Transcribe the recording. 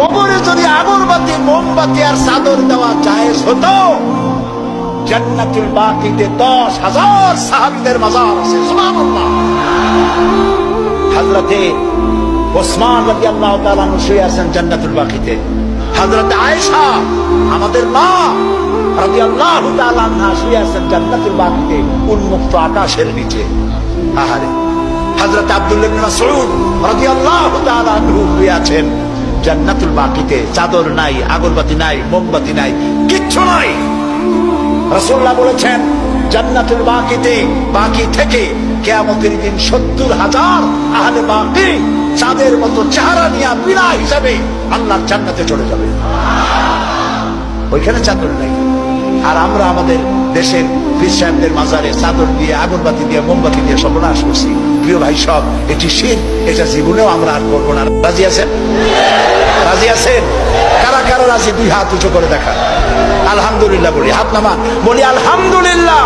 কবরে যদি আগরবাতি, মোমবাতি আর চাদর দেওয়া জায়েজ হতো, জান্নাতুল বাকিতে দশ হাজার সাহাবিদের মাজার আছে। সুবহানাল্লাহ। হযরতে ওসমান রাদিয়াল্লাহু তাআলা শুয়ে আছেন জান্নাতুল বাকিতে। হযরতে আয়েশা, আমাদের মা, রাদিয়াল্লাহু তাআলা শুয়ে আছেন জান্নাতুল বাকিতে, উন্মুক্ত আকাশের নিচে। আহারে। হযরত আব্দুল্লাহ ইবনে মাসউদ, রাদিয়াল্লাহু তাআলা শুয়ে আছেন। জান্নাতুল বাকিতে, চাদর নাই, আগরবাতি নাই, মোমবাতি নাই, কিচ্ছু নাই। রসুল্লাহ বলেছেন, জান্নাতুল বাকিতে, বাকি থেকে কেয়ামতের দিন সত্তর হাজার আহলে বাকি চাঁদের মতো চেহারা নিয়ে বিনা হিসাবে আল্লাহর জান্নাতে চলে যাবে। ওইখানে চাদর নাই। আর আমরা আমাদের দেশের পীর সাহেবদের মাজারে চাদর দিয়ে, আগরবাতি দিয়ে, মোমবাতি দিয়ে সর্বনাশ করছি। প্রিয় ভাই সব, এটি শীত এটা জীবনেও আমরা আর করব না। রাজি আছেন? আছেন? কারা কারা রাজি দুই হাত উঁচু করে দেখা আলহামদুলিল্লাহ বলি, হাত নামা বলি, আলহামদুলিল্লাহ।